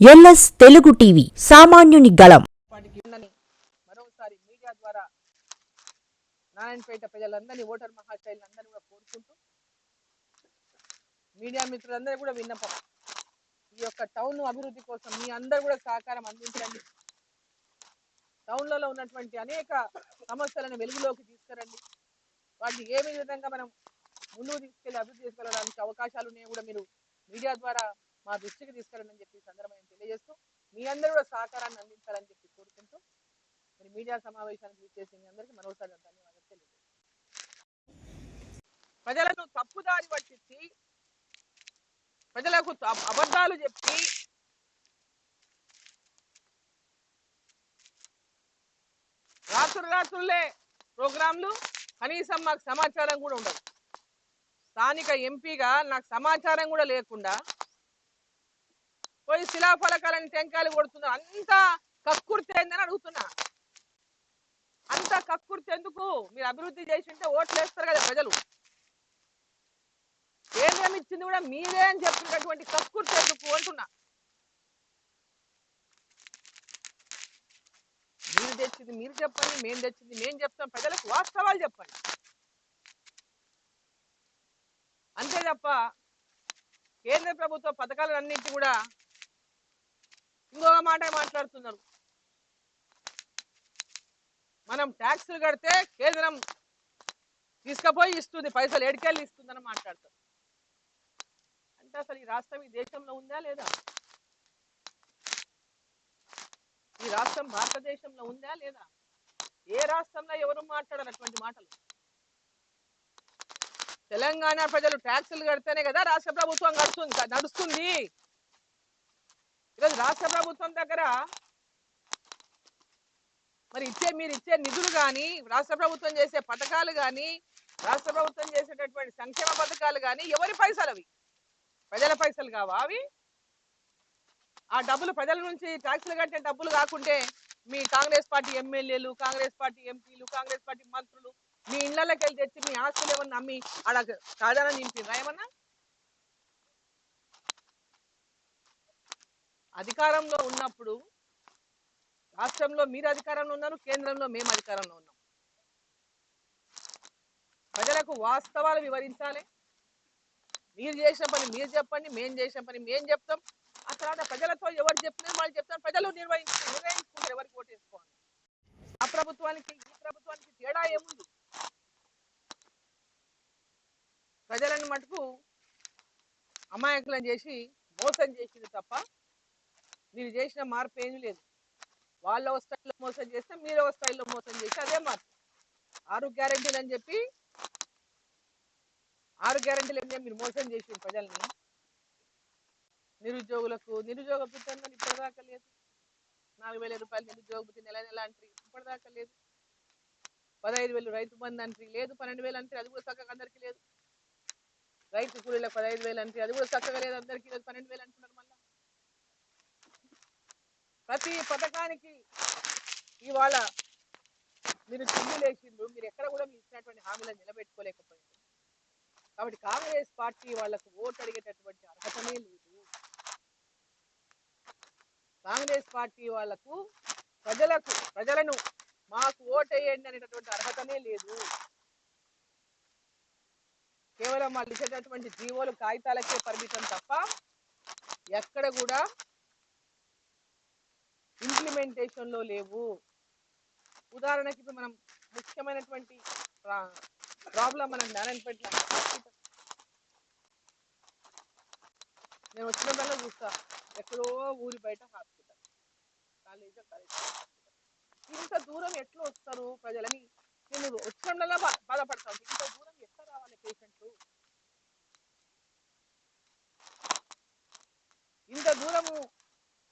LS Telugu TV సామాన్యుని గళం. మరోసారి మీడియా ద్వారా నారాయణపేట ప్రజలందరినీ ఓటర్ మహాశైలందరినీ కూడా కోరుకుంటూ మీడియా మిత్రులందరూ కూడా విన్నపం. ఈ యొక్క టౌన్ అభివృద్ధి కోసం మీ అందరు కూడా సహకారం అందించండి. టౌన్లలో ఉన్నటువంటి అనేక సమస్యలను వెలుగులోకి తీసుకురండి. వాటిని ఏ విధంగా మనం ముందుకు తీసుకెళ్ళి అభివృద్ధి చేసుకోవడానికి అవకాశాలు ఉన్నాయో కూడా మీరు మీడియా ద్వారా మా దృష్టికి తీసుకెళ్ళమని చెప్పి సందర్భం తెలియజేస్తూ మీ అందరూ కూడా సహకారాన్ని అందించాలని చెప్పి కోరుకుంటూ మరి మీడియా సమావేశానికి విచ్చేసి మీ అందరికీ మరోసారి ధన్యవాదాలు తెలియజేస్తాను ప్రజలను తప్పుదారి పట్టించి ప్రజలకు అబద్ధాలు చెప్పి రాత్రులు రాత్రులే ప్రోగ్రాంలు కనీసం మాకు సమాచారం కూడా ఉండదు. స్థానిక ఎంపీగా నాకు సమాచారం కూడా లేకుండా పోయి శిలాఫలకాలని టెంకాయలు కొడుతున్నారు. అంత కక్కుర్తి అయిందని అడుగుతున్నా. అంత కక్కుర్తి ఎందుకు? మీరు అభివృద్ధి చేసి ఉంటే ఓట్లు వేస్తారు కదా ప్రజలు. కేంద్రం ఇచ్చింది కూడా మీరే అని చెప్తున్నటువంటి కక్కుర్తి ఎందుకు అంటున్నా. మీరు తెచ్చింది మీరు చెప్పండి మేము తెచ్చింది మేము చెప్తాం. ప్రజలకు వాస్తవాలు చెప్పండి. అంతే తప్ప కేంద్ర ప్రభుత్వ పథకాలన్నింటి కూడా ఇంకొక మాట మాట్లాడుతున్నారు. మనం ట్యాక్సులు కడితే కేంద్రం తీసుకుపోయి ఇస్తుంది పైసలు ఎడికెళ్ళి ఇస్తుందని మాట్లాడతారు. అంటే అసలు ఈ రాష్ట్రం ఈ దేశంలో ఉందా లేదా? ఈ రాష్ట్రం భారతదేశంలో ఉందా లేదా? ఏ రాష్ట్రంలో ఎవరు మాట్లాడరు అటువంటి మాటలు? తెలంగాణ ప్రజలు ట్యాక్సులు కడితేనే కదా రాష్ట్ర ప్రభుత్వం కడుతుంది నడుస్తుంది. ఈరోజు రాష్ట్ర ప్రభుత్వం దగ్గర మరి ఇచ్చే మీరు ఇచ్చే నిధులు కానీ రాష్ట్ర ప్రభుత్వం చేసే పథకాలు కానీ రాష్ట్ర ప్రభుత్వం చేసేటటువంటి సంక్షేమ పథకాలు కానీ ఎవరి పైసలు అవి? ప్రజల పైసలు కావా అవి? ఆ డబ్బులు ప్రజల నుంచి ట్యాక్సులు కట్టే డబ్బులు కాకుంటే మీ కాంగ్రెస్ పార్టీ ఎమ్మెల్యేలు కాంగ్రెస్ పార్టీ ఎంపీలు కాంగ్రెస్ పార్టీ మంత్రులు మీ ఇళ్ళలోకి వెళ్ళి తెచ్చి మీ ఆస్తులు ఏమన్నా అమ్మి ఆడ ఖజానా నింపిరా ఏమన్నా? అధికారంలో ఉన్నప్పుడు రాష్ట్రంలో మీరు అధికారంలో ఉన్నారు కేంద్రంలో మేము అధికారంలో ఉన్నాం. ప్రజలకు వాస్తవాలు వివరించాలి. మీరు చేసిన పని మీరు చెప్పండి మేము చేసిన పని మేము చెప్తాం. ఆ తర్వాత ప్రజలతో ఎవరు చెప్తున్నారు వాళ్ళు చెప్తారు ప్రజలు నిర్వహించు నిర్ణయించుకుంటారు ఎవరికి ఓటేసుకోవాలి ఆ ప్రభుత్వానికి ఈ ప్రభుత్వానికి తేడా ఏముంది? ప్రజలను మటుకు అమాయకులను చేసి మోసం చేసింది తప్ప మీరు చేసిన మార్పు ఏమీ లేదు. వాళ్ళ ఒక స్థాయిలో మోసం చేస్తే మీరు ఒక స్థాయిలో మోసం చేస్తే అదే మార్పు. ఆరు గ్యారంటీలు అని చెప్పి ఆరు గ్యారెంటీలు అంటే మీరు మోసం చేసి ప్రజల్ని. నిరుద్యోగులకు నిరుద్యోగ పుట్టిన ఇప్పటిదాకా లేదు. నాలుగు వేల రూపాయలు నిరుద్యోగ పుట్టి నెల నెల అంటే ఇప్పటిదాకా లేదు. పదహైదు వేలు రైతు బంధు అంటే లేదు పన్నెండు వేలు అంటే అది కూడా చక్కగా అందరికీ లేదు. రైతు కూలీలకు పదహైదు వేలు అంటే అది కూడా చక్కగా లేదు అందరికీ లేదు పన్నెండు వేలు అంటున్నారు మళ్ళీ. ప్రతి పథకానికి ఇవాళ మీరు చిల్లులేసిండ్రు మీరు ఎక్కడ కూడా మీరు ఇచ్చినటువంటి హామీలను నిలబెట్టుకోలేకపోయింది కాబట్టి కాంగ్రెస్ పార్టీ వాళ్ళకు ఓటు అడిగేటటువంటి అర్హతనే లేదు. కాంగ్రెస్ పార్టీ వాళ్ళకు ప్రజలకు ప్రజలను మాకు ఓటేయండి అనేటటువంటి అర్హతనే లేదు. కేవలం వాళ్ళు ఇచ్చేటటువంటి జీవోలు కాగితాలకే పరిమితం తప్ప ఎక్కడ కూడా ఇంప్లిమెంటేషన్లో లేవు. ఉదాహరణకి ఇప్పుడు మనం ముఖ్యమైనటువంటి ప్రాబ్లం మనం నారాయణపేట నేను వచ్చినప్పుడల్లా చూస్తా. ఎక్కడో ఊరి బయట హాస్పిటల్. కాలేజ్ కాలేజ్ ఇంత దూరం ఎట్లా వస్తారు ప్రజలని? నేను వచ్చినప్పుడల్లా బాధపడతాను ఇంత దూరం ఎట్లా రావాలి పేషెంట్లు? ఇంత దూరము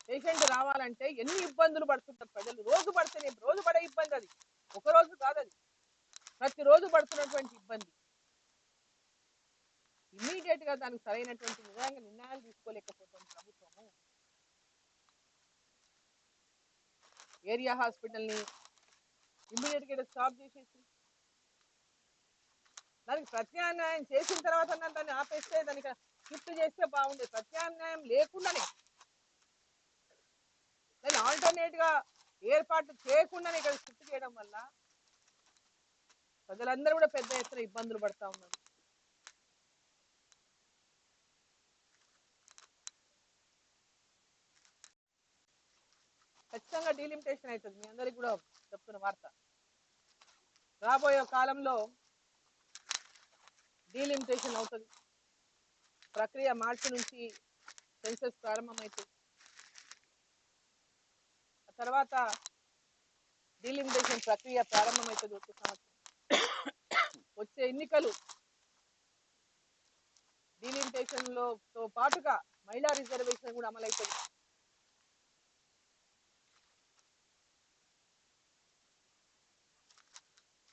పేషెంట్ రావాలంటే ఎన్ని ఇబ్బందులు పడుతుంటారు ప్రజలు? రోజు పడితేనే రోజు పడే ఇబ్బంది అది. ఒక రోజు కాదు అది ప్రతిరోజు పడుతున్నటువంటి ఇబ్బంది. ఇమ్మీడియట్గా దానికి సరైనటువంటి నిజంగా నిర్ణయాలు తీసుకోలేకపోతుంది ప్రభుత్వము. ఏరియా హాస్పిటల్ని ఇమ్మీడియట్గా స్టాప్ చేసేసి దానికి ప్రత్యామ్నాయం చేసిన తర్వాత దాన్ని ఆపేస్తే దానికి షిఫ్ట్ చేస్తే బాగుండేది. ప్రత్యామ్నాయం లేకుండానే దాన్ని ఆల్టర్నేట్గా ఏర్పాటు చేయకుండానే ఇక్కడ షిఫ్ట్ చేయడం వల్ల ప్రజలందరూ కూడా పెద్ద ఎత్తున ఇబ్బందులు పడతా ఉన్నారు. ఖచ్చితంగా డీలిమిటేషన్ అవుతుంది. మీ అందరికి కూడా చెప్తున్న వార్త. రాబోయే కాలంలో డీలిమిటేషన్ అవుతుంది ప్రక్రియ మార్చి నుంచి సెన్సెస్ ప్రారంభమవుతుంది. తర్వాత డీలిమిటేషన్ ప్రక్రియ ప్రారంభమవుతుంది వచ్చే సంవత్సరం. వచ్చే ఎన్నికలు డీలిమిటేషన్లో తో పాటుగా మహిళా రిజర్వేషన్ కూడా అమలవుతుంది.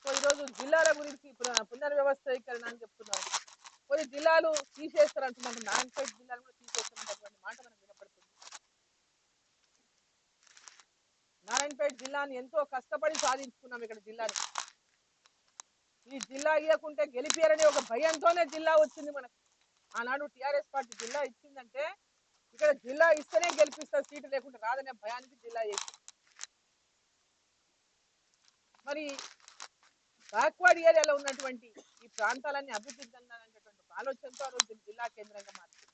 సో ఈరోజు జిల్లాల గురించి పునర్వ్యవస్థీకరణ అని చెప్తున్నారు. కొన్ని జిల్లాలు తీసేస్తారు అంటున్నారు నారాయణపేట జిల్లాలు కూడా తీసేస్తున్నటువంటి మాట మనకు నారాయణపేట జిల్లాని ఎంతో కష్టపడి సాధించుకున్నాం ఇక్కడ జిల్లాని. ఈ జిల్లా ఇవ్వకుంటే గెలిపారనే ఒక భయంతోనే జిల్లా వచ్చింది మనకు. ఆనాడు టిఆర్ఎస్ పార్టీ జిల్లా ఇచ్చిందంటే ఇక్కడ జిల్లా ఇస్తేనే గెలిపిస్తారు సీటు లేకుంటే రాదనే భయానికి జిల్లా చేసింది మరి బ్యాక్వర్డ్ ఏరియాలో ఉన్నటువంటి ఈ ప్రాంతాలన్నీ అభివృద్ధి చెందాలనేటటువంటి ఆలోచనతో ఆ రోజు జిల్లా కేంద్రంగా మార్చింది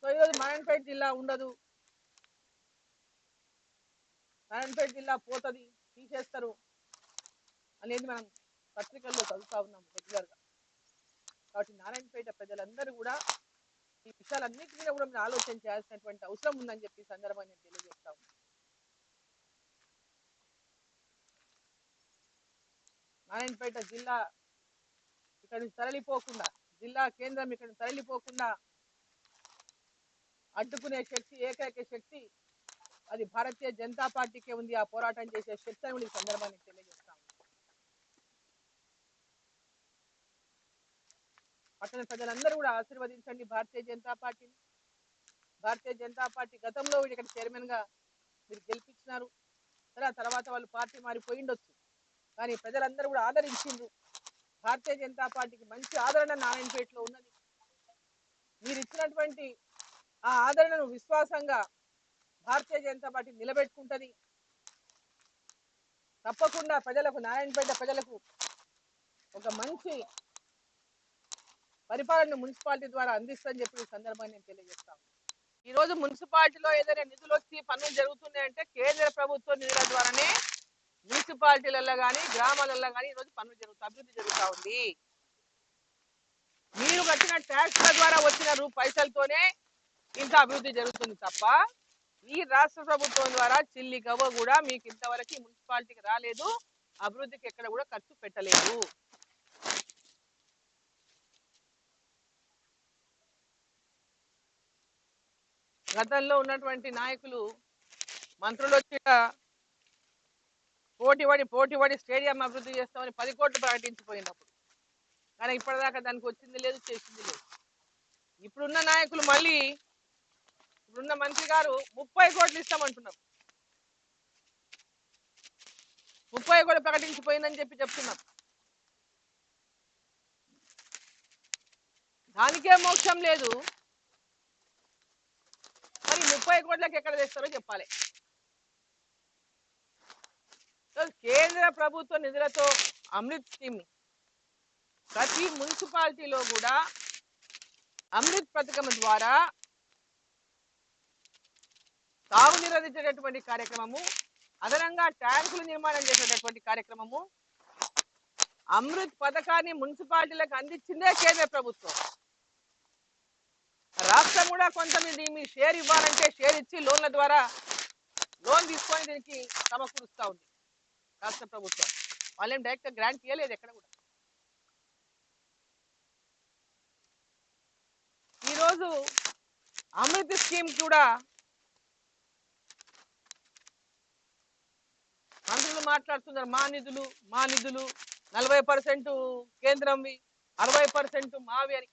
సో ఈరోజు నారాయణపేట జిల్లా ఉండదు. నారాయణపేట జిల్లా పోతుంది తీసేస్తారు అనేది మనం పత్రికల్లో చదువుతా ఉన్నాం రెగ్యులర్గా. కాబట్టి నారాయణపేట ప్రజలందరూ కూడా ఈ విషయాలన్నిటి మీద కూడా మీరు ఆలోచన చేయాల్సినటువంటి అవసరం ఉందని చెప్పి ఈ సందర్భంగా నేను తెలియజేస్తా నారాయణపేట జిల్లా ఇక్కడ నుంచి తరలిపోకుండా జిల్లా కేంద్రం ఇక్కడ నుంచి తరలిపోకుండా అడ్డుకునే శక్తి ఏకైక శక్తి అది భారతీయ జనతా పార్టీకే ఉంది. ఆ పోరాటం చేసే శక్తి అని ఈ సందర్భాన్ని తెలియజేస్తాం పట్టణ ప్రజలందరూ కూడా ఆశీర్వదించండి భారతీయ జనతా పార్టీని. భారతీయ జనతా పార్టీ గతంలో ఇక్కడ చైర్మన్గా మీరు గెలిపించినారు. తర్వాత వాళ్ళు పార్టీ మారిపోయిండొచ్చు కానీ ప్రజలందరూ కూడా ఆదరించిండ్రు. భారతీయ జనతా పార్టీకి మంచి ఆదరణ నారాయణపేటలో ఉన్నది. మీరు ఇచ్చినటువంటి ఆ ఆదరణను విశ్వాసంగా భారతీయ జనతా పార్టీ నిలబెట్టుకుంటది. తప్పకుండా ప్రజలకు నారాయణపేట ప్రజలకు ఒక మంచి పరిపాలన మున్సిపాలిటీ ద్వారా అందిస్తుందని చెప్పి ఈ సందర్భాన్ని నేను తెలియజేస్తాను ఈ రోజు మున్సిపాలిటీలో ఏదైనా నిధులు వచ్చి పనులు జరుగుతున్నాయంటే కేంద్ర ప్రభుత్వ నిధుల ద్వారానే మున్సిపాలిటీలలో కానీ గ్రామాలలో కానీ ఈరోజు పనులు జరుగుతాయి అభివృద్ధి జరుగుతూ ఉంది. మీరు కట్టిన ట్యాక్స్ల ద్వారా వచ్చిన రూ పైసలతోనే ఇంత అభివృద్ధి జరుగుతుంది తప్ప ఈ రాష్ట్ర ప్రభుత్వం ద్వారా చిల్లి గవ్వ కూడా మీకు ఇంతవరకు మున్సిపాలిటీకి రాలేదు. అభివృద్ధికి ఎక్కడ కూడా ఖర్చు పెట్టలేదు. గతంలో ఉన్నటువంటి నాయకులు మంత్రులు వచ్చి పోటీపడి పోటీపడి స్టేడియం అభివృద్ధి చేస్తామని పది కోట్లు ప్రకటించిపోయినప్పుడు. కానీ ఇప్పటిదాకా దానికి వచ్చింది లేదు చేసింది లేదు. ఇప్పుడున్న నాయకులు మళ్ళీ ఇప్పుడున్న మంత్రి గారు ముప్పై కోట్లు ఇస్తామంటున్నారు. ముప్పై కోట్లు ప్రకటించిపోయిందని చెప్పి చెప్తున్నారు దానికే మోక్షం లేదు. మరి ముప్పై కోట్లకి ఎక్కడ తెస్తారో చెప్పాలి. సో కేంద్ర ప్రభుత్వ నిధులతో అమృత్ స్కీమ్ ప్రతి మున్సిపాలిటీలో కూడా అమృత్ పథకం ద్వారా తాగునీరు అందించేటటువంటి కార్యక్రమము అదనంగా ట్యాంకులు నిర్మాణం చేసేటటువంటి కార్యక్రమము అమృత్ పథకాన్ని మున్సిపాలిటీలకు అందించిందే కేంద్ర ప్రభుత్వం. రాష్ట్రం కూడా కొంతమంది మీ షేర్ ఇవ్వాలంటే షేర్ ఇచ్చి లోన్ల ద్వారా లోన్ తీసుకొని దీనికి సమకూరుస్తా ఉంది రాష్ట్ర ప్రభుత్వం. వాళ్ళేం డైరెక్ట్గా గ్రాంట్ ఇవ్వలేదు ఎక్కడ కూడా. ఈరోజు అమృత్ స్కీమ్ కూడా మంత్రులు మాట్లాడుతున్నారు మా నిధులు మా నిధులు నలభై పర్సెంట్ కేంద్రంవి అరవై పర్సెంట్ మావి అని.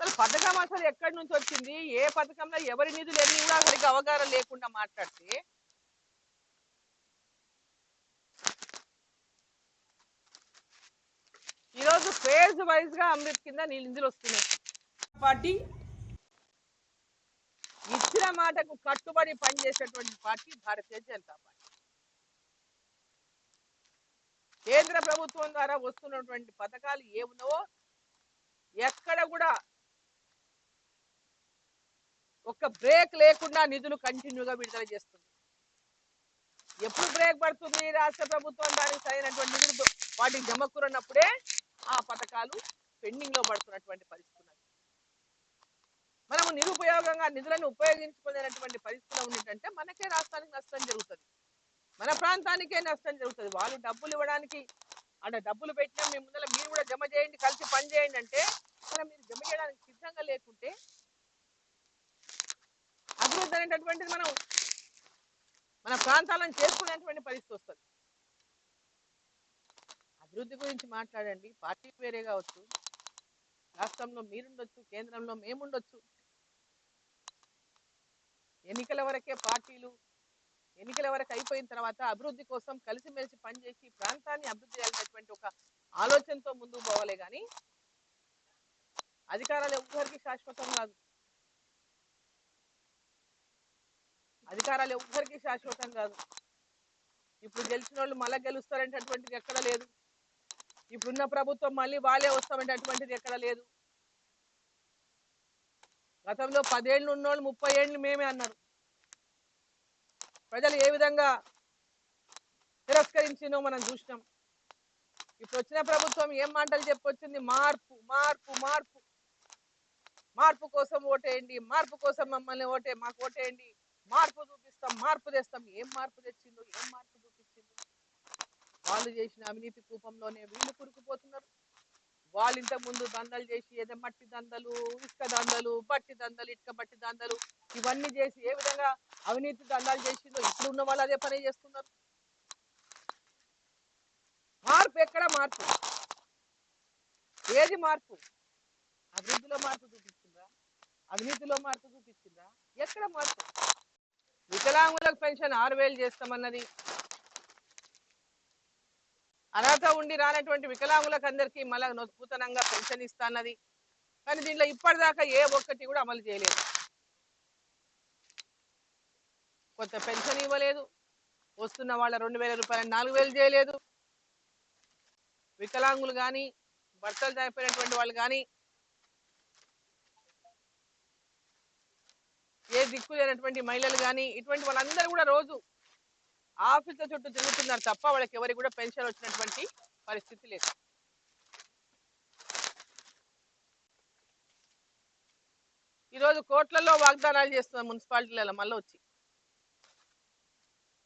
అసలు పథకం అసలు ఎక్కడి నుంచి వచ్చింది? ఏ పథకంలో ఎవరి నిధులు ఎన్ని కూడా సరిగ్గా అవగాహన లేకుండా మాట్లాడితే? ఈరోజు ఫేజ్ వైజ్గా అమృత్ కింద నిధులు వస్తున్నాయి. పార్టీ ఇచ్చే ప్రజల మాటకు కట్టుబడి పనిచేసేటువంటి పార్టీ భారతీయ జనతా పార్టీ. కేంద్ర ప్రభుత్వం ద్వారా వస్తున్నటువంటి పథకాలు ఏమున్నావో ఎక్కడ కూడా ఒక్క బ్రేక్ లేకుండా నిధులు కంటిన్యూగా విడుదల చేస్తుంది. ఎప్పుడు బ్రేక్ పడుతుంది రాష్ట్ర ప్రభుత్వం దానికి సరైనటువంటి నిధులు వాటికి జమకూరన్నప్పుడే ఆ పథకాలు పెండింగ్లో పడుతున్నటువంటి పరిస్థితులు మనము నిరుపయోగంగా నిధులను ఉపయోగించుకునేటువంటి పరిస్థితులు ఉన్నట్టంటే మనకే రాష్ట్రానికి నష్టం జరుగుతుంది. మన ప్రాంతానికే నష్టం జరుగుతుంది. వాళ్ళు డబ్బులు ఇవ్వడానికి అంటే డబ్బులు పెట్టినా మీ ముందర మీరు కూడా జమ చేయండి కలిసి పని చేయండి అంటే మనం మీరు జమ చేయడానికి సిద్ధంగా లేకుంటే అభివృద్ధి అనేటటువంటిది మనం మన ప్రాంతాలను చేసుకునేటువంటి పరిస్థితి వస్తుంది. అభివృద్ధి గురించి మాట్లాడండి. పార్టీ వేరే కావచ్చు రాష్ట్రంలో మీరుండొచ్చు కేంద్రంలో మేముండొచ్చు. ఎన్నికల వరకే పార్టీలు ఎన్నికల వరకు అయిపోయిన తర్వాత అభివృద్ధి కోసం కలిసిమెలిసి పనిచేసి ప్రాంతాన్ని అభివృద్ధి చేయాలనేటువంటి ఒక ఆలోచనతో ముందుకు పోవాలే కానీ అధికారాలు ఎవ్వరికి శాశ్వతం కాదు. అధికారాలు ఎవ్వరికి శాశ్వతం కాదు. ఇప్పుడు గెలిచిన వాళ్ళు మళ్ళీ గెలుస్తారంటటువంటిది ఎక్కడ లేదు. ఇప్పుడున్న ప్రభుత్వం మళ్ళీ వాళ్ళే వస్తామంటటువంటిది ఎక్కడ లేదు. గతంలో పదేళ్ళు ఉన్నోళ్ళు ముప్పై ఏళ్ళు మేమే అన్నారు. ప్రజలు ఏ విధంగా తిరస్కరించినో మనం చూసినాం. ఇప్పుడు వచ్చిన ప్రభుత్వం ఏం మాటలు చెప్పొచ్చింది? మార్పు మార్పు మార్పు. మార్పు కోసం ఓటేయండి మార్పు కోసం మమ్మల్ని ఓటే మాకు ఓటేయండి. మార్పు చూపిస్తాం మార్పు తెస్తాం. ఏం మార్పు తెచ్చిందో ఏం మార్పు చూపించిందో. వాళ్ళు చేసిన అవినీతి కూపంలోనే వీళ్ళు కురుకుపోతున్నారు. వాళ్ళు ఇంతకు ముందు దందలు చేసి ఏదో మట్టి దందలు ఇసుక దందలు బట్టి దందలు ఇటుక బట్టి దందలు ఇవన్నీ చేసి ఏ విధంగా అవినీతి దందాలు చేసిందో ఇప్పుడు ఉన్న వాళ్ళు అదే పని చేస్తున్నారు. మార్పు ఎక్కడ మార్పు? ఏది మార్పు? అభివృద్ధిలో మార్పు చూపించిందా? అవినీతిలో మార్పు చూపించిందా? ఎక్కడ మార్పు? వికలాంగులకు పెన్షన్ ఆరు వేలు చేస్తామన్నది అర్హత ఉండి రానటువంటి వికలాంగులకు అందరికీ మళ్ళా నూతనంగా పెన్షన్ ఇస్తాన్నది. కానీ దీంట్లో ఇప్పటిదాకా ఏ ఒక్కటి కూడా అమలు చేయలేదు. కొత్త పెన్షన్ ఇవ్వలేదు. వస్తున్న వాళ్ళ రెండు వేల రూపాయలు నాలుగు వేలు చేయలేదు. వికలాంగులు కానీ భర్తలు చనిపోయినటువంటి వాళ్ళు కానీ ఏ దిక్కు లేనటువంటి మహిళలు కానీ ఇటువంటి వాళ్ళందరూ కూడా రోజు ఆఫీసుల చుట్టూ తిరుగుతున్నారు తప్ప వాళ్ళకి ఎవరికి కూడా పెన్షన్ వచ్చినటువంటి పరిస్థితి లేదు. ఈరోజు కోట్లలో వాగ్దానాలు చేస్తున్నారు మున్సిపాలిటీలలో మళ్ళీ వచ్చి.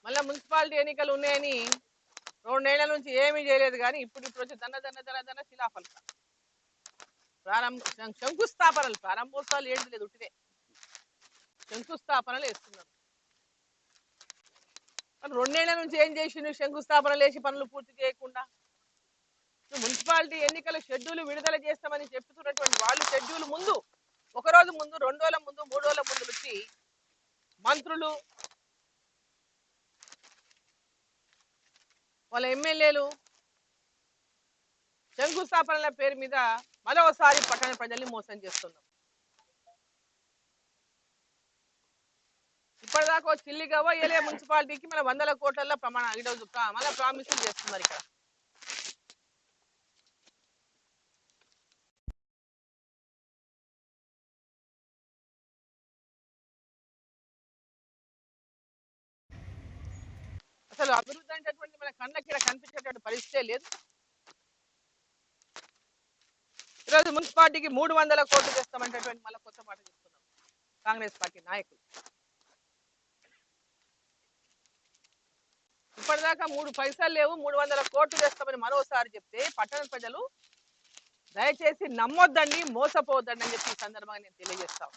మళ్ళీ మున్సిపాలిటీ ఎన్నికలు ఉన్నాయని రెండేళ్ళ నుంచి ఏమీ చేయలేదు కానీ ఇప్పుడు ఇప్పుడు వచ్చి దన్న దన్న దన్న దన్న శిలాఫలక ప్రారంభ శంకుస్థాపనలు ప్రారంభోత్సవాలు ఏంటి లేదు ఉట్టిదే. శంకుస్థాపనలు వేస్తున్నారు. రెండేళ్ళ నుంచి ఏం చేసిండు? శంకుస్థాపన వేసి పనులు పూర్తి చేయకుండా? మున్సిపాలిటీ ఎన్నికల షెడ్యూల్ విడుదల చేస్తామని చెప్తున్నటువంటి వాళ్ళు షెడ్యూల్ ముందు ఒక రోజు ముందు రెండు రోజుల ముందు మూడు రోజుల ముందు వచ్చి మంత్రులు వాళ్ళ ఎమ్మెల్యేలు శంకుస్థాపనల పేరు మీద మరోసారి పట్టణ ప్రజల్ని మోసం చేస్తున్నాం ఇప్పటిదాకా ఓ చిల్లి గవ్వ ఏలే మున్సిపాలిటీకి మన వందల కోట్ల ప్రమాణం. ఈరోజు మళ్ళీ ప్రామిసులు చేస్తున్నారు ఇక్కడ. అసలు అభివృద్ధి అనేటటువంటి మన కళ్ళకి ఇక్కడ కనిపించేటువంటి పరిస్థితే లేదు. ఈరోజు మున్సిపాలిటీకి మూడు వందల కోట్లు చేస్తామంటేటువంటి మళ్ళీ కొత్త మాట చెప్తున్నాం కాంగ్రెస్ పార్టీ నాయకులు. ఇప్పటిదాకా మూడు పైసలు లేవు మూడు వందల కోట్లు చేస్తామని మరోసారి చెప్తే పట్టణ ప్రజలు దయచేసి నమ్మొద్దండి మోసపోవద్దండి అని చెప్పి ఈ సందర్భంగా నేను తెలియజేస్తాను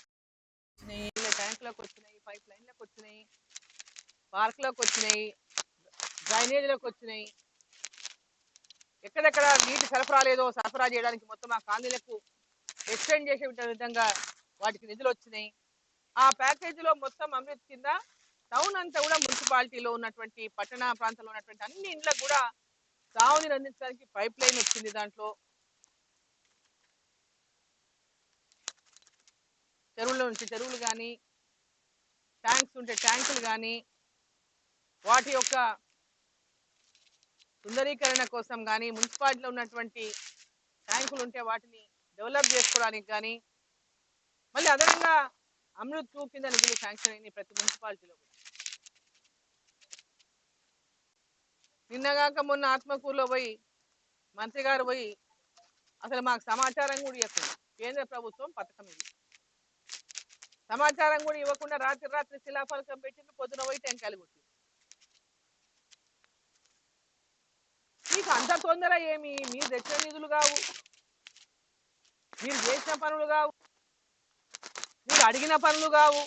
ట్యాంకులకు వచ్చినాయి పైప్ లైన్లకు వచ్చినాయి పార్కులకు వచ్చినాయి డ్రైనేజీలకు వచ్చినాయి. ఎక్కడెక్కడ నీటి సరఫరా లేదో సరఫరా చేయడానికి మొత్తం ఆ కాలనీలకు ఎక్స్టెండ్ చేసే విధంగా వాటికి నిధులు వచ్చినాయి. ఆ ప్యాకేజీలో మొత్తం అమృత్ కింద టౌన్ అంతా కూడా మున్సిపాలిటీలో ఉన్నటువంటి పట్టణ ప్రాంతంలో ఉన్నటువంటి అన్ని ఇండ్లకు కూడా తావుని అందించడానికి పైప్ లైన్ వచ్చింది దాంట్లో. చెరువుల్లో నుంచి చెరువులు కానీ ట్యాంక్స్ ఉంటే ట్యాంకులు కానీ వాటి యొక్క సుందరీకరణ కోసం కానీ మున్సిపాలిటీలో ఉన్నటువంటి ట్యాంకులు ఉంటే వాటిని డెవలప్ చేసుకోవడానికి కానీ మళ్ళీ అదనంగా అమృత్ టూ కింద నిధులు శాంక్షన్ అయినాయి ప్రతి మున్సిపాలిటీలో కూడా. నిన్నగాక మొన్న ఆత్మకూరులో పోయి మంత్రి గారు పోయి అసలు మాకు సమాచారం కూడా ఇవ్వకుండా కేంద్ర ప్రభుత్వం పథకం ఇది. సమాచారం కూడా ఇవ్వకుండా రాత్రి రాత్రి శిలాఫలకం పెట్టింది పొద్దున పోయి టెంకాయలు కొట్టి మీకు అంత తొందర ఏమి? మీరు తెచ్చిన నిధులు కావు. మీరు చేసిన పనులు కావు. మీరు అడిగిన పనులు కావు.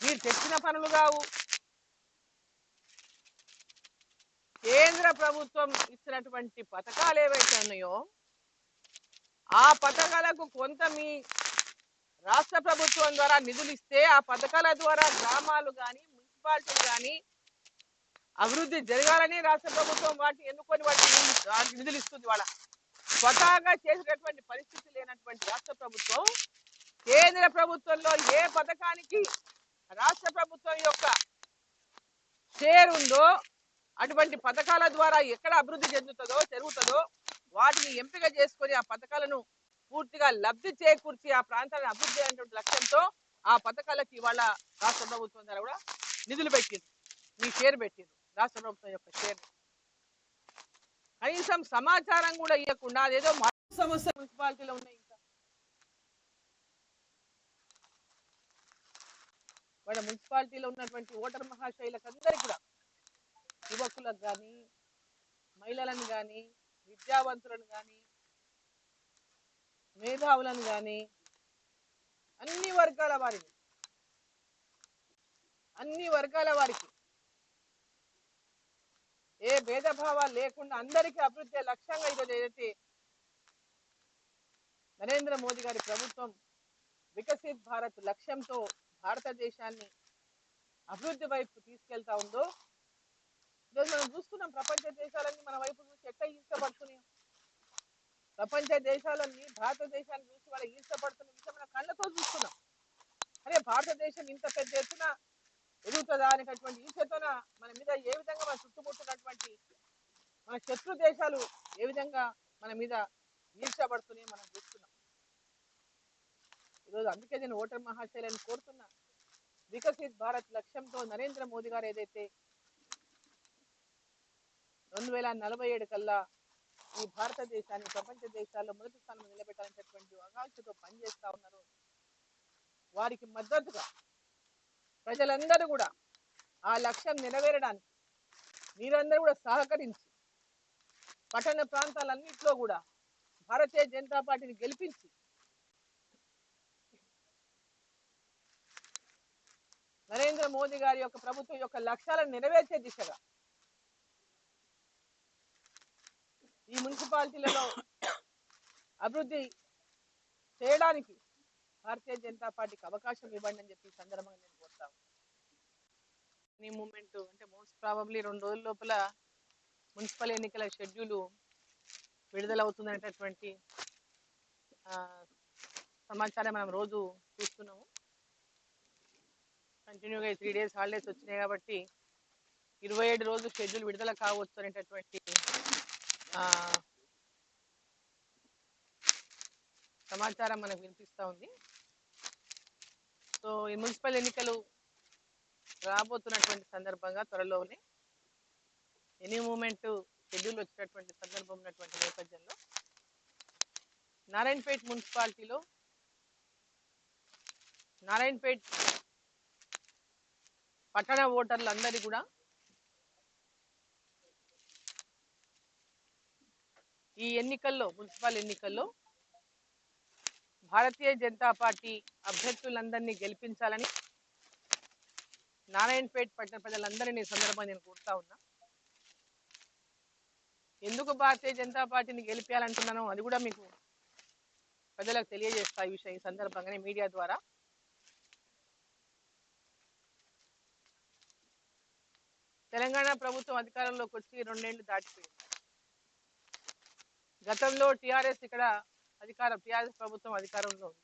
మీరు తెచ్చిన పనులు కావు. కేంద్ర ప్రభుత్వం ఇచ్చినటువంటి పథకాలు ఏవైతే ఉన్నాయో ఆ పథకాలకు కొంత మీ రాష్ట్ర ప్రభుత్వం ద్వారా నిధులు ఇస్తే ఆ పథకాల ద్వారా గ్రామాలు కానీ మున్సిపాలిటీలు కానీ అభివృద్ధి జరగాలని రాష్ట్ర ప్రభుత్వం వాటిని ఎన్నుకొని వాటిని నిధులు- నిధులు ఇస్తుంది. వాళ్ళ స్వతహాగా చేసినటువంటి పరిస్థితి లేనటువంటి రాష్ట్ర ప్రభుత్వం కేంద్ర ప్రభుత్వంలో ఏ పథకానికి రాష్ట్ర ప్రభుత్వం యొక్క షేర్ ఉందో అటువంటి పథకాల ద్వారా ఎక్కడ అభివృద్ధి చెందుతుందో జరుగుతుందో వాటిని ఎంపిక చేసుకొని ఆ పథకాలను పూర్తిగా లబ్ధి చేకూర్చి ఆ ప్రాంతాన్ని అభివృద్ధి అనేటువంటి లక్ష్యంతో ఆ పథకాలకి ఇవాళ రాష్ట్ర ప్రభుత్వం ద్వారా కూడా నిధులు పెట్టింది మీ షేర్ పెట్టింది రాష్ట్ర ప్రభుత్వం యొక్క షేర్. కనీసం సమాచారం కూడా ఇవ్వకుండా అదేదో సమస్య మున్సిపాలిటీలో ఉన్నాయి ఇంకా వాళ్ళ మున్సిపాలిటీలో ఉన్నటువంటి ఓటర్ మహాశైలకు అందరికీ కూడా యువకులకు కానీ మహిళలను కానీ విద్యావంతులను కానీ మేధావులను కానీ అన్ని వర్గాల వారిని అన్ని వర్గాల వారికి ఏ భేదభావాలు లేకుండా అందరికీ అభివృద్ధి లక్ష్యంగా ఈరోజు ఏదైతే నరేంద్ర మోదీ గారి ప్రభుత్వం వికసిత్ భారత్ లక్ష్యంతో భారతదేశాన్ని అభివృద్ధి వైపు తీసుకెళ్తా ఉందో ఈరోజు మనం చూస్తున్నాం ప్రపంచ దేశాలన్నీ మన వైపు చూసి ఎట్లా ఈర్చపడుతున్నాయి ప్రపంచ దేశాలన్నీ భారతదేశాన్ని చూసి వాళ్ళ ఈర్చపడుతున్న విషయం మన కళ్ళతో చూస్తున్నాం. అరే భారతదేశం ఇంత పెద్ద ఎత్తున ఎదుగుతుందా అనేటటువంటి ఈర్చతోన మన మీద ఏ విధంగా మన చుట్టుముట్టున్నటువంటి మన శత్రు దేశాలు ఏ విధంగా మన మీద ఈర్చబడుతున్నాయి మనం చూస్తున్నాం. ఈరోజు అందుకే నేను ఓటర్ మహాశైలను కోరుతున్నా. వికసిత్ భారత్ లక్ష్యంతో నరేంద్ర మోదీ గారు ఏదైతే రెండు వేల నలభై ఏడు కల్లా ఈ భారతదేశాన్ని ప్రపంచ దేశాల్లో మొదటి స్థానంలో నిలబెట్టాలనేటటువంటి ఆకాంక్షతో పనిచేస్తా ఉన్నారు. వారికి మద్దతుగా ప్రజలందరూ కూడా ఆ లక్ష్యం నెరవేరడానికి మీరందరూ కూడా సహకరించి పట్టణ ప్రాంతాలన్నింటిలో కూడా భారతీయ జనతా పార్టీని గెలిపించి నరేంద్ర మోదీ గారి యొక్క ప్రభుత్వం యొక్క లక్ష్యాలను నెరవేర్చే దిశగా ఈ మున్సిపాలిటీలలో అభివృద్ధి చేయడానికి భారతీయ జనతా పార్టీకి అవకాశం ఇవ్వండి అని చెప్పి సందర్భంగా నేను కోరుతాను ఈ మూమెంట్ అంటే మోస్ట్ ప్రాబబ్లీ రెండు రోజుల లోపల మున్సిపల్ ఎన్నికల షెడ్యూల్ విడుదలవుతుందనేటటువంటి సమాచారం మనం రోజు చూస్తున్నాము. కంటిన్యూగా త్రీ డేస్ హాలిడేస్ వచ్చినాయి కాబట్టి ఇరవై ఏడు రోజు షెడ్యూల్ విడుదల కావచ్చు అనేటటువంటి సమాచారం మనకు వినిపిస్తూ ఉంది. సో ఈ మున్సిపల్ ఎన్నికలు రాబోతున్నటువంటి సందర్భంగా త్వరలోనే ఎనీ మూమెంట్ షెడ్యూల్ వచ్చినటువంటి సందర్భం ఉన్నటువంటి నేపథ్యంలో నారాయణపేట్ మున్సిపాలిటీలో నారాయణపేట్ పట్టణ ఓటర్లు అందరి కూడా ఈ ఎన్నికల్లో మున్సిపల్ ఎన్నికల్లో భారతీయ జనతా పార్టీ అభ్యర్థులందరినీ గెలిపించాలని నారాయణపేట్ పట్టణ ప్రజలందరినీ ఈ సందర్భంగా నేను కోరుతా ఉన్నా. ఎందుకు భారతీయ జనతా పార్టీని గెలిపించాలంటున్నానో అది కూడా మీకు ప్రజలకు తెలియజేస్తా ఈ విషయం ఈ సందర్భంగానే మీడియా ద్వారా. తెలంగాణ ప్రభుత్వం అధికారంలోకి వచ్చి రెండేళ్ళు దాటిపోయింది. గతంలో టిఆర్ఎస్ ఇక్కడ అధికారం టిఆర్ఎస్ ప్రభుత్వం అధికారంలో ఉంది.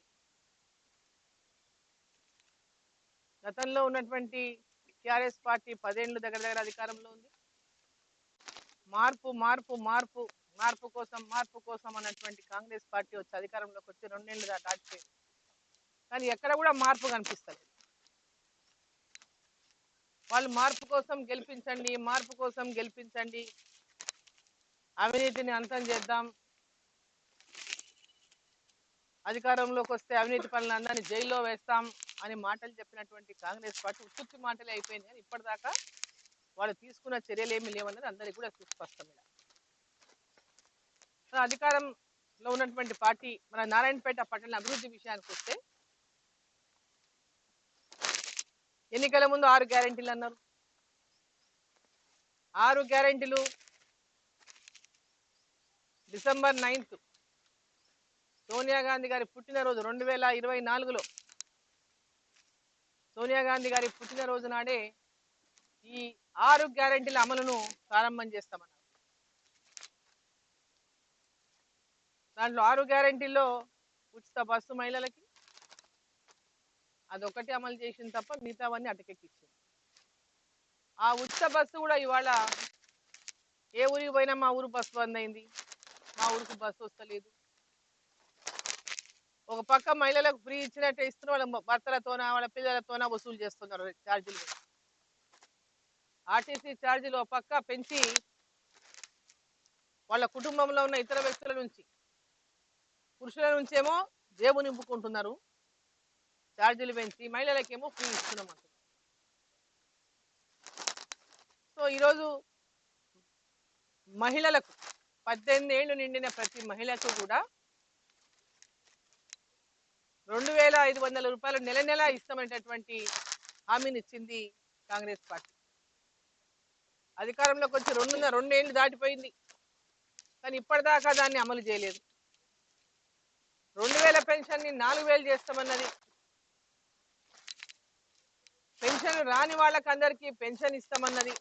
గతంలో ఉన్నటువంటి టిఆర్ఎస్ పార్టీ పదేళ్ళు దగ్గర దగ్గర అధికారంలో ఉంది. మార్పు మార్పు మార్పు మార్పు కోసం మార్పు కోసం అన్నటువంటి కాంగ్రెస్ పార్టీ వచ్చి అధికారంలోకి వచ్చి రెండేళ్ళు దాటిపోయింది. కానీ ఎక్కడ కూడా మార్పు కనిపిస్తలేదు. వాళ్ళు మార్పు కోసం గెలిపించండి మార్పు కోసం గెలిపించండి అవినీతిని అంతం చేద్దాం. అధికారంలోకి వస్తే అవినీతి పనులు అందరినీ జైల్లో వేస్తాం అని మాటలు చెప్పినటువంటి కాంగ్రెస్ పార్టీ ఉత్పత్తి మాటలే అయిపోయింది కానీ ఇప్పటిదాకా వాళ్ళు తీసుకున్న చర్యలు ఏమి లేవన్నది అందరికీ కూడా సుస్పష్టం ఇలా అధికారంలో ఉన్నటువంటి పార్టీ మన నారాయణపేట పట్టణ అభివృద్ధి విషయానికి వస్తే ఎన్నికల ముందు ఆరు గ్యారెంటీలు అన్నారు. ఆరు గ్యారెంటీలు డిసెంబర్ నైన్త్. సోనియా గాంధీ గారి పుట్టినరోజు రెండు వేల ఇరవై నాలుగులో. సోనియా గాంధీ గారి పుట్టినరోజు నాడే ఈ ఆరు గ్యారెంటీల అమలును ప్రారంభం చేస్తామన్నారు. దాంట్లో ఆరు గ్యారంటీల్లో ఉచిత బస్సు మహిళలకి అదొకటి అమలు చేసింది తప్ప మిగతావన్నీ అటకెక్కిచ్చింది. ఆ ఉచిత బస్సు కూడా ఇవాళ ఏ ఊరికి పోయినా మా ఊరు బస్సు బంద్ అయింది. మా ఊరికి బస్సు వస్తలేదు. ఒక పక్క మహిళలకు ఫ్రీ ఇచ్చినట్టే ఇస్తున్న వాళ్ళ భర్తలతోన వాళ్ళ పిల్లలతోన వసూలు చేస్తున్నారు ఛార్జీలు. ఆర్టీసీ ఛార్జీలు ఒక పక్క పెంచి వాళ్ళ కుటుంబంలో ఉన్న ఇతర వ్యక్తుల నుంచి పురుషుల నుంచేమో జేబు నింపుకుంటున్నారు. ఛార్జీలు పెంచి మహిళలకేమో ఫ్రీ ఇస్తున్నాం సో ఈరోజు మహిళలకు పద్దెనిమిది ఏళ్ళు నిండిన ప్రతి మహిళకు కూడా రెండు వేల ఐదు వందల రూపాయలు నెల నెల ఇస్తామనేటటువంటి హామీని ఇచ్చింది కాంగ్రెస్ పార్టీ. అధికారంలోకి వచ్చి రెండు రెండేళ్ళు దాటిపోయింది. కానీ ఇప్పటిదాకా దాన్ని అమలు చేయలేదు. రెండు వేల పెన్షన్ని నాలుగు వేలు చేస్తామన్నది. పెన్షన్ రాని వాళ్ళకందరికీ పెన్షన్ ఇస్తామన్నది.